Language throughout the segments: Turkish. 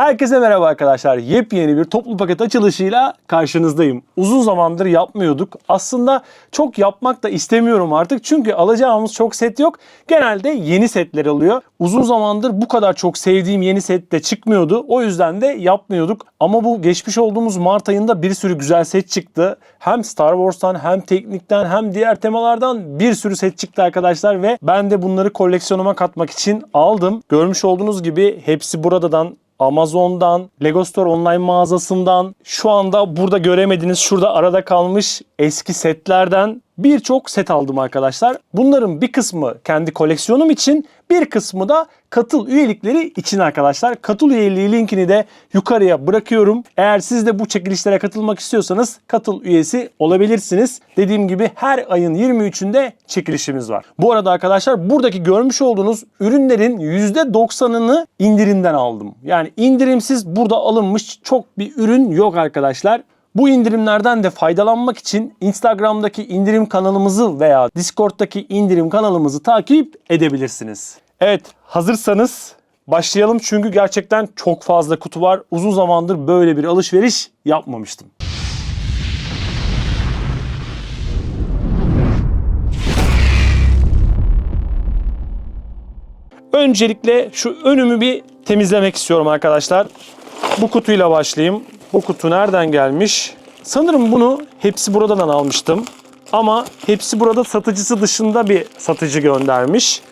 Herkese merhaba arkadaşlar. Yepyeni bir toplu paket açılışıyla karşınızdayım. Uzun zamandır yapmıyorduk. Aslında çok yapmak da istemiyorum artık. Çünkü alacağımız çok set yok. Genelde yeni setler oluyor. Uzun zamandır bu kadar çok sevdiğim yeni set de çıkmıyordu. O yüzden de yapmıyorduk. Ama bu geçmiş olduğumuz Mart ayında bir sürü güzel set çıktı. Hem Star Wars'tan hem teknikten hem diğer temalardan bir sürü set çıktı arkadaşlar ve ben de bunları koleksiyonuma katmak için aldım. Görmüş olduğunuz gibi hepsi buradan Amazon'dan, Lego Store online mağazasından, şu anda burada göremediğiniz şurada arada kalmış eski setlerden birçok set aldım arkadaşlar. Bunların bir kısmı kendi koleksiyonum için, bir kısmı da katıl üyelikleri için arkadaşlar. Katıl üyeliği linkini de yukarıya bırakıyorum. Eğer siz de bu çekilişlere katılmak istiyorsanız katıl üyesi olabilirsiniz. Dediğim gibi her ayın 23'ünde çekilişimiz var. Bu arada arkadaşlar buradaki görmüş olduğunuz ürünlerin %90'ını indirimden aldım. Yani indirimsiz burada alınmış çok bir ürün yok arkadaşlar. Bu indirimlerden de faydalanmak için Instagram'daki indirim kanalımızı veya Discord'daki indirim kanalımızı takip edebilirsiniz. Evet, hazırsanız başlayalım çünkü gerçekten çok fazla kutu var. Uzun zamandır böyle bir alışveriş yapmamıştım. Öncelikle şu önümü bir temizlemek istiyorum arkadaşlar. Bu kutuyla başlayayım. Bu kutu nereden gelmiş? Sanırım bunu hepsi buradan almıştım. Ama hepsi burada satıcısı dışında bir satıcı göndermiş.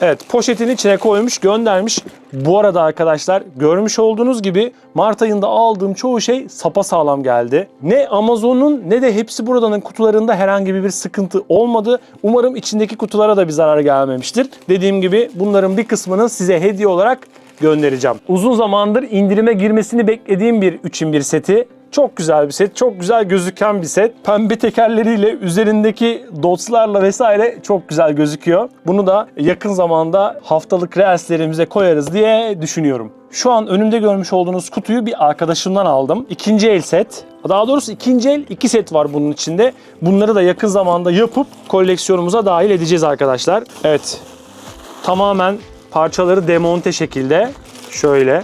Evet poşetin içine koymuş göndermiş. Bu arada arkadaşlar görmüş olduğunuz gibi Mart ayında aldığım çoğu şey sapasağlam geldi. Ne Amazon'un ne de hepsi buradanın kutularında herhangi bir sıkıntı olmadı. Umarım içindeki kutulara da bir zarar gelmemiştir. Dediğim gibi bunların bir kısmını size hediye olarak göndereceğim. Uzun zamandır indirime girmesini beklediğim bir 3'in 1 seti. Çok güzel bir set, çok güzel gözüken bir set. Pembe tekerleriyle üzerindeki dotslarla vesaire çok güzel gözüküyor. Bunu da yakın zamanda haftalık reelslerimize koyarız diye düşünüyorum. Şu an önümde görmüş olduğunuz kutuyu bir arkadaşımdan aldım. İkinci el set. Daha doğrusu ikinci el iki set var bunun içinde. Bunları da yakın zamanda yapıp koleksiyonumuza dahil edeceğiz arkadaşlar. Evet. Tamamen parçaları demonte şekilde. Şöyle.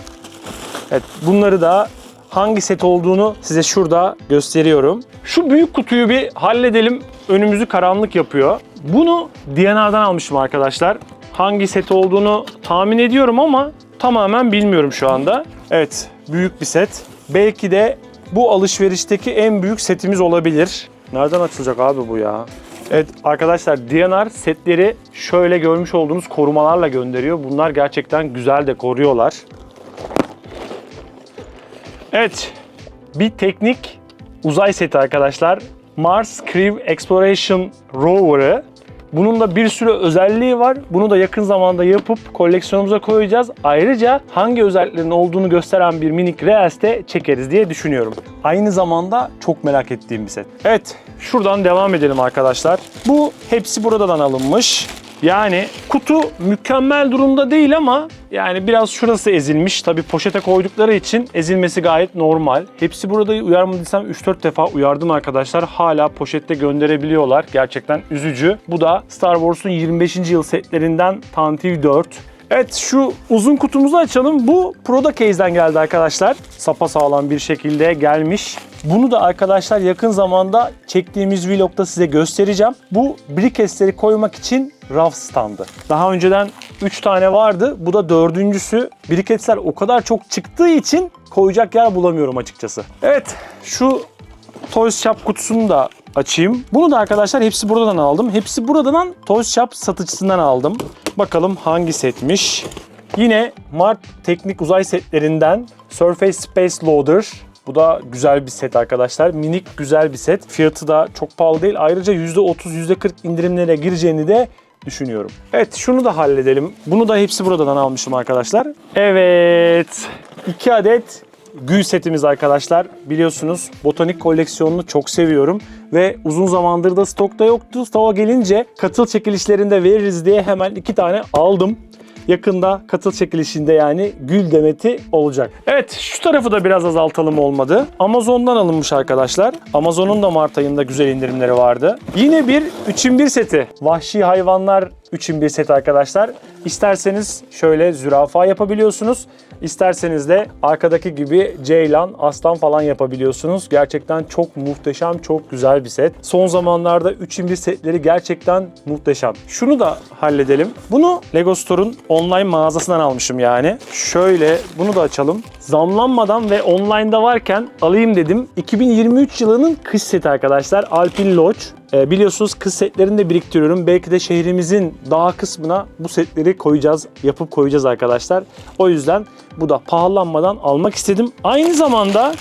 Evet bunları da hangi set olduğunu size şurada gösteriyorum. Şu büyük kutuyu bir halledelim. Önümüzü karanlık yapıyor. Bunu DNR'dan almışım arkadaşlar. Hangi set olduğunu tahmin ediyorum ama tamamen bilmiyorum şu anda. Evet, büyük bir set. Belki de bu alışverişteki en büyük setimiz olabilir. Nereden açılacak abi bu ya? Evet arkadaşlar DNR setleri şöyle görmüş olduğunuz korumalarla gönderiyor. Bunlar gerçekten güzel de koruyorlar. Evet, bir teknik uzay seti arkadaşlar. Mars Crew Exploration Rover'ı. Bunun da bir sürü özelliği var. Bunu da yakın zamanda yapıp koleksiyonumuza koyacağız. Ayrıca hangi özelliklerin olduğunu gösteren bir minik reels de çekeriz diye düşünüyorum. Aynı zamanda çok merak ettiğim bir set. Evet, şuradan devam edelim arkadaşlar. Bu hepsi buradan alınmış. Yani kutu mükemmel durumda değil ama yani biraz şurası ezilmiş. Tabi poşete koydukları için ezilmesi gayet normal. Hepsi burada uyarmadıysam 3-4 defa uyardım arkadaşlar. Hala poşette gönderebiliyorlar. Gerçekten üzücü. Bu da Star Wars'un 25. yıl setlerinden Tantive 4. Evet şu uzun kutumuzu açalım. Bu Proda Case'den geldi arkadaşlar. Sapa sağlam bir şekilde gelmiş. Bunu da arkadaşlar yakın zamanda çektiğimiz vlogda size göstereceğim. Bu briquetleri koymak için raf standı. Daha önceden 3 tane vardı. Bu da dördüncüsü. Briquetler o kadar çok çıktığı için koyacak yer bulamıyorum açıkçası. Evet şu Toys Shop kutusunu da açayım. Bunu da arkadaşlar hepsi buradan aldım. Hepsi buradan Toys Shop satıcısından aldım. Bakalım hangi setmiş. Yine Mart Teknik Uzay setlerinden Surface Space Loader. Bu da güzel bir set arkadaşlar. Minik güzel bir set. Fiyatı da çok pahalı değil. Ayrıca %30, %40 indirimlere gireceğini de düşünüyorum. Evet şunu da halledelim. Bunu da hepsi buradan almışım arkadaşlar. Evet. 2 adet Gül setimiz arkadaşlar. Biliyorsunuz botanik koleksiyonunu çok seviyorum. Ve uzun zamandır da stokta yoktu. Stoğa gelince katıl çekilişlerinde veririz diye hemen iki tane aldım. Yakında katıl çekilişinde yani gül demeti olacak. Evet şu tarafı da biraz azaltalım olmadı. Amazon'dan alınmış arkadaşlar. Amazon'un da Mart ayında güzel indirimleri vardı. Yine bir 3'in 1 seti. Vahşi hayvanlar 3'in 1 seti arkadaşlar. İsterseniz şöyle zürafa yapabiliyorsunuz. İsterseniz de arkadaki gibi ceylan, aslan falan yapabiliyorsunuz. Gerçekten çok muhteşem, çok güzel bir set. Son zamanlarda 3 1 setleri gerçekten muhteşem. Şunu da halledelim. Bunu Lego Store'un online mağazasından almışım yani. Şöyle bunu da açalım. Zamlanmadan ve online'da varken alayım dedim. 2023 yılının kış seti arkadaşlar. Alpine Lodge. Ee, biliyorsunuz kız setlerini de biriktiriyorum. Belki de şehrimizin dağ kısmına bu setleri koyacağız, yapıp koyacağız arkadaşlar. O yüzden bu da pahalanmadan almak istedim. Aynı zamanda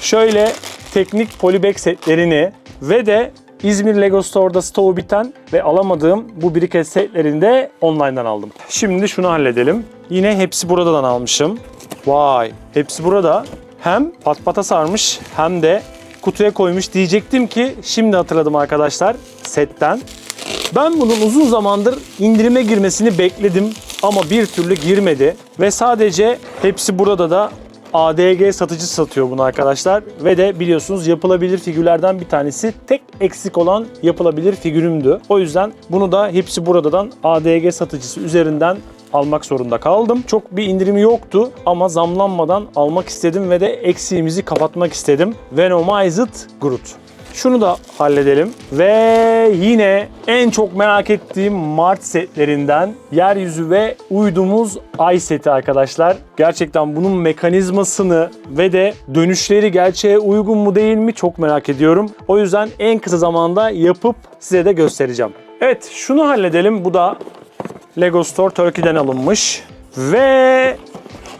şöyle teknik polybag setlerini ve de İzmir Lego Store'da stoğu biten ve alamadığım bu biriket setlerini de online'dan aldım. Şimdi şunu halledelim. Yine hepsi buradan almışım. Vay, hepsi burada. Hem pat pata sarmış hem de kutuya koymuş diyecektim ki şimdi hatırladım arkadaşlar setten. Ben bunun uzun zamandır indirime girmesini bekledim ama bir türlü girmedi ve sadece hepsi burada da ADG satıcı satıyor bunu arkadaşlar ve de biliyorsunuz yapılabilir figürlerden bir tanesi tek eksik olan yapılabilir figürümdü. O yüzden bunu da hepsi buradan ADG satıcısı üzerinden almak zorunda kaldım. Çok bir indirimi yoktu ama zamlanmadan almak istedim ve de eksiğimizi kapatmak istedim. Venomized Groot. Şunu da halledelim. Ve yine en çok merak ettiğim Mart setlerinden yeryüzü ve uydumuz ay seti arkadaşlar. Gerçekten bunun mekanizmasını ve de dönüşleri gerçeğe uygun mu değil mi çok merak ediyorum. O yüzden en kısa zamanda yapıp size de göstereceğim. Evet şunu halledelim. Bu da Lego Store Turkey'den alınmış. Ve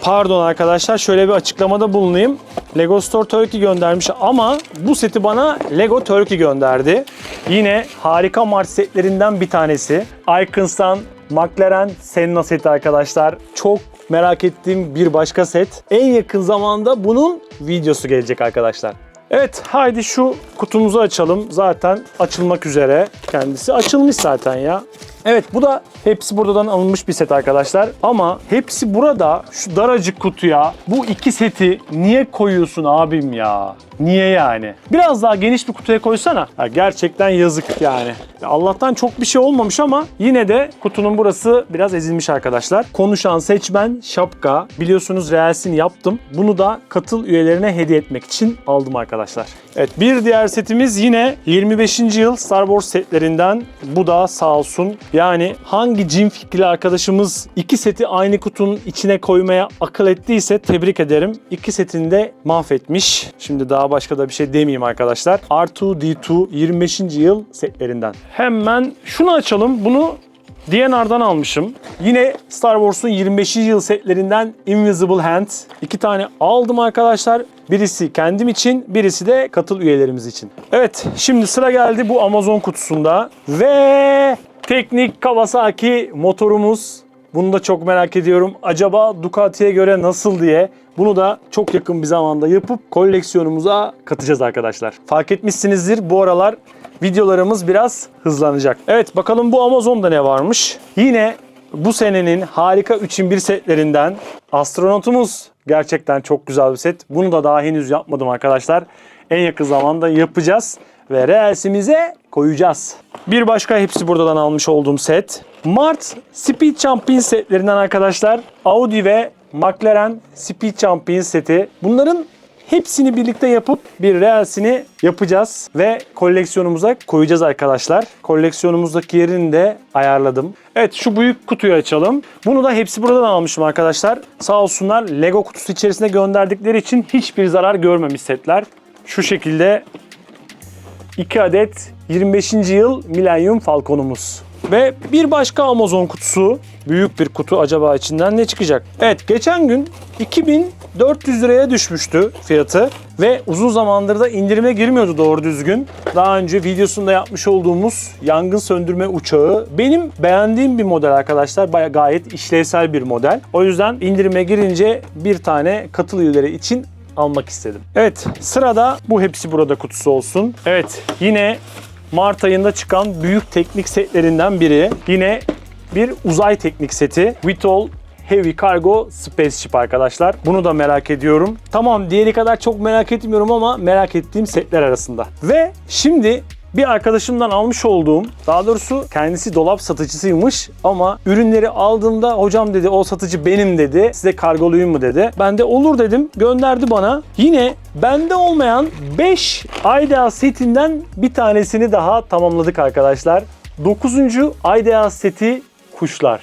pardon arkadaşlar şöyle bir açıklamada bulunayım. Lego Store Turkey göndermiş ama bu seti bana Lego Turkey gönderdi. Yine harika Mart setlerinden bir tanesi. Icons'tan McLaren Senna seti arkadaşlar. Çok merak ettiğim bir başka set. En yakın zamanda bunun videosu gelecek arkadaşlar. Evet haydi şu kutumuzu açalım. Zaten açılmak üzere. Kendisi açılmış zaten ya. Evet bu da hepsi buradan alınmış bir set arkadaşlar. Ama hepsi burada şu daracık kutuya bu iki seti niye koyuyorsun abim ya? Niye yani? Biraz daha geniş bir kutuya koysana. Ha, gerçekten yazık yani. Ya Allah'tan çok bir şey olmamış ama yine de kutunun burası biraz ezilmiş arkadaşlar. Konuşan seçmen şapka. Biliyorsunuz Reels'ini yaptım. Bunu da katıl üyelerine hediye etmek için aldım arkadaşlar. Evet bir diğer setimiz yine 25. yıl Star Wars setlerinden. Bu da sağ olsun. Yani hangi cin fikri arkadaşımız iki seti aynı kutunun içine koymaya akıl ettiyse tebrik ederim. İki setini de mahvetmiş. Şimdi daha başka da bir şey demeyeyim arkadaşlar. R2D2 25. yıl setlerinden. Hemen şunu açalım. Bunu DNR'dan almışım. Yine Star Wars'un 25. yıl setlerinden Invisible Hand. İki tane aldım arkadaşlar. Birisi kendim için, birisi de katıl üyelerimiz için. Evet, şimdi sıra geldi bu Amazon kutusunda. Ve teknik Kawasaki motorumuz. Bunu da çok merak ediyorum. Acaba Ducati'ye göre nasıl diye. Bunu da çok yakın bir zamanda yapıp koleksiyonumuza katacağız arkadaşlar. Fark etmişsinizdir bu aralar videolarımız biraz hızlanacak. Evet bakalım bu Amazon'da ne varmış. Yine bu senenin harika 3'in 1 setlerinden astronotumuz gerçekten çok güzel bir set. Bunu da daha henüz yapmadım arkadaşlar. En yakın zamanda yapacağız ve reelsimize koyacağız. Bir başka hepsi buradan almış olduğum set. Mart Speed Champion setlerinden arkadaşlar. Audi ve McLaren Speed Champion seti. Bunların Hepsini birlikte yapıp bir reelsini yapacağız ve koleksiyonumuza koyacağız arkadaşlar. Koleksiyonumuzdaki yerini de ayarladım. Evet şu büyük kutuyu açalım. Bunu da hepsi buradan almışım arkadaşlar. Sağ olsunlar Lego kutusu içerisine gönderdikleri için hiçbir zarar görmemiş setler. Şu şekilde 2 adet 25. yıl Millennium Falcon'umuz. Ve bir başka Amazon kutusu. Büyük bir kutu acaba içinden ne çıkacak? Evet geçen gün 2400 liraya düşmüştü fiyatı. Ve uzun zamandır da indirime girmiyordu doğru düzgün. Daha önce videosunda yapmış olduğumuz yangın söndürme uçağı. Benim beğendiğim bir model arkadaşlar. Baya gayet işlevsel bir model. O yüzden indirime girince bir tane katıl üyeleri için almak istedim. Evet sırada bu hepsi burada kutusu olsun. Evet yine Mart ayında çıkan büyük teknik setlerinden biri. Yine bir uzay teknik seti. Vitol Heavy Cargo Spaceship arkadaşlar. Bunu da merak ediyorum. Tamam diğeri kadar çok merak etmiyorum ama merak ettiğim setler arasında. Ve şimdi bir arkadaşımdan almış olduğum, daha doğrusu kendisi dolap satıcısıymış ama ürünleri aldığımda hocam dedi o satıcı benim dedi. Size kargolayayım mı dedi. Ben de olur dedim. Gönderdi bana. Yine bende olmayan 5 Idea setinden bir tanesini daha tamamladık arkadaşlar. 9. Idea seti kuşlar.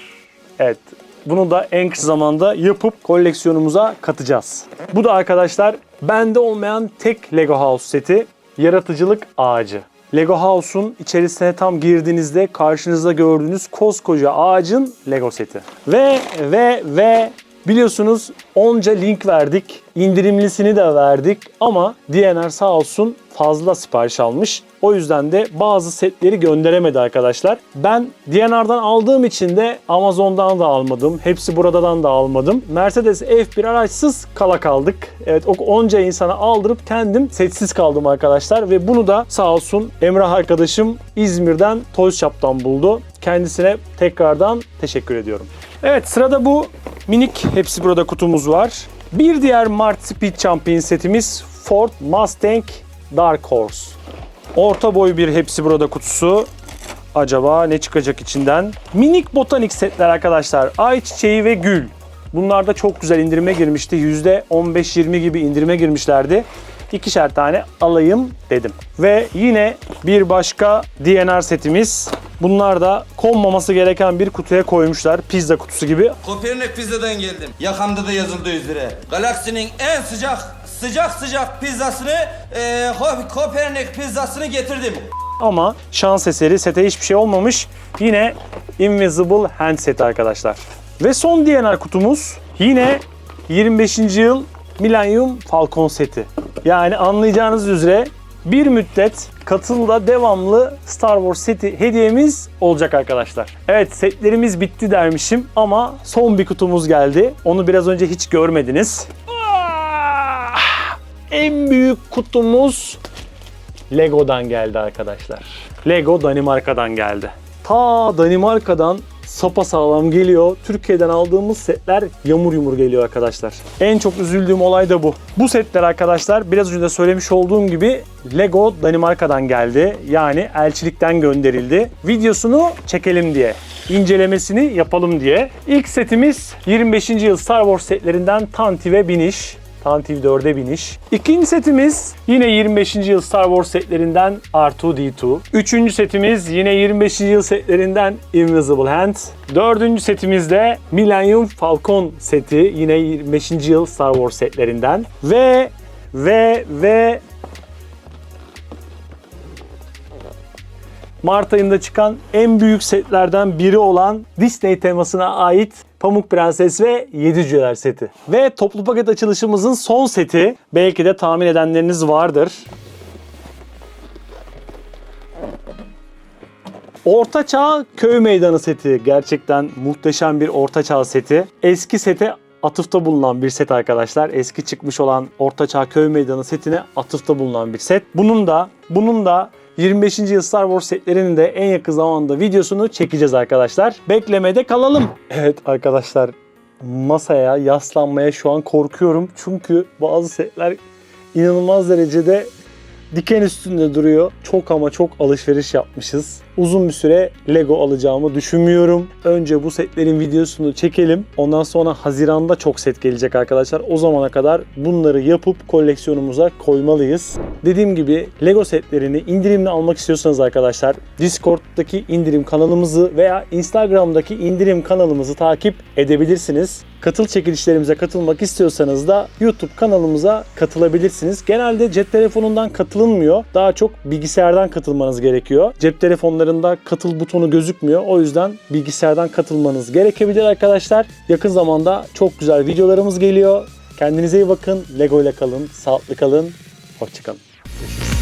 Evet bunu da en kısa zamanda yapıp koleksiyonumuza katacağız. Bu da arkadaşlar bende olmayan tek Lego House seti yaratıcılık ağacı. Lego House'un içerisine tam girdiğinizde karşınızda gördüğünüz koskoca ağacın Lego seti. Ve ve ve biliyorsunuz onca link verdik. indirimlisini de verdik ama DNR sağ olsun fazla sipariş almış. O yüzden de bazı setleri gönderemedi arkadaşlar. Ben DNR'dan aldığım için de Amazon'dan da almadım. Hepsi buradan da almadım. Mercedes F1 araçsız kala kaldık. Evet o onca insana aldırıp kendim setsiz kaldım arkadaşlar. Ve bunu da sağ olsun Emrah arkadaşım İzmir'den Toy Shop'tan buldu. Kendisine tekrardan teşekkür ediyorum. Evet sırada bu minik hepsi burada kutumuz var. Bir diğer Mart Speed Champion setimiz Ford Mustang Dark Horse. Orta boy bir hepsi burada kutusu. Acaba ne çıkacak içinden? Minik botanik setler arkadaşlar. Ay çiçeği ve gül. Bunlar da çok güzel indirime girmişti. %15-20 gibi indirime girmişlerdi. İkişer tane alayım dedim. Ve yine bir başka DNR setimiz. Bunlar da konmaması gereken bir kutuya koymuşlar. Pizza kutusu gibi. Kopernik pizzadan geldim. Yakamda da yazıldığı üzere. Galaksinin en sıcak sıcak sıcak pizzasını e, Ko- Kopernik pizzasını getirdim. Ama şans eseri sete hiçbir şey olmamış. Yine Invisible Hand seti arkadaşlar. Ve son DNR kutumuz yine 25. yıl Millennium Falcon seti. Yani anlayacağınız üzere bir müddet katılda devamlı Star Wars seti hediyemiz olacak arkadaşlar. Evet setlerimiz bitti dermişim ama son bir kutumuz geldi. Onu biraz önce hiç görmediniz. Ah! En büyük kutumuz Lego'dan geldi arkadaşlar. Lego Danimarka'dan geldi. Ta Danimarka'dan sapa sağlam geliyor. Türkiye'den aldığımız setler yamur yumur geliyor arkadaşlar. En çok üzüldüğüm olay da bu. Bu setler arkadaşlar biraz önce de söylemiş olduğum gibi Lego Danimarka'dan geldi. Yani elçilikten gönderildi. Videosunu çekelim diye incelemesini yapalım diye. İlk setimiz 25. yıl Star Wars setlerinden Tanti ve Biniş. Tantive 4'e biniş. İkinci setimiz yine 25. yıl Star Wars setlerinden R2-D2. Üçüncü setimiz yine 25. yıl setlerinden Invisible Hand. Dördüncü setimiz de Millennium Falcon seti yine 25. yıl Star Wars setlerinden. Ve ve ve Mart ayında çıkan en büyük setlerden biri olan Disney temasına ait Pamuk Prenses ve Yedi Cüceler seti. Ve toplu paket açılışımızın son seti belki de tahmin edenleriniz vardır. Orta Çağ Köy Meydanı seti. Gerçekten muhteşem bir Orta Çağ seti. Eski sete atıfta bulunan bir set arkadaşlar. Eski çıkmış olan Orta Çağ Köy Meydanı setine atıfta bulunan bir set. Bunun da bunun da 25. yıl Star Wars setlerinin de en yakın zamanda videosunu çekeceğiz arkadaşlar. Beklemede kalalım. Evet arkadaşlar masaya yaslanmaya şu an korkuyorum. Çünkü bazı setler inanılmaz derecede diken üstünde duruyor. Çok ama çok alışveriş yapmışız. Uzun bir süre Lego alacağımı düşünmüyorum. Önce bu setlerin videosunu çekelim. Ondan sonra Haziran'da çok set gelecek arkadaşlar. O zamana kadar bunları yapıp koleksiyonumuza koymalıyız. Dediğim gibi Lego setlerini indirimli almak istiyorsanız arkadaşlar Discord'daki indirim kanalımızı veya Instagram'daki indirim kanalımızı takip edebilirsiniz. Katıl çekilişlerimize katılmak istiyorsanız da YouTube kanalımıza katılabilirsiniz. Genelde cep telefonundan katılınmıyor. Daha çok bilgisayardan katılmanız gerekiyor. Cep telefonlarında katıl butonu gözükmüyor. O yüzden bilgisayardan katılmanız gerekebilir arkadaşlar. Yakın zamanda çok güzel videolarımız geliyor. Kendinize iyi bakın. Lego ile kalın. Sağlıklı kalın. Hoşçakalın. Görüşürüz.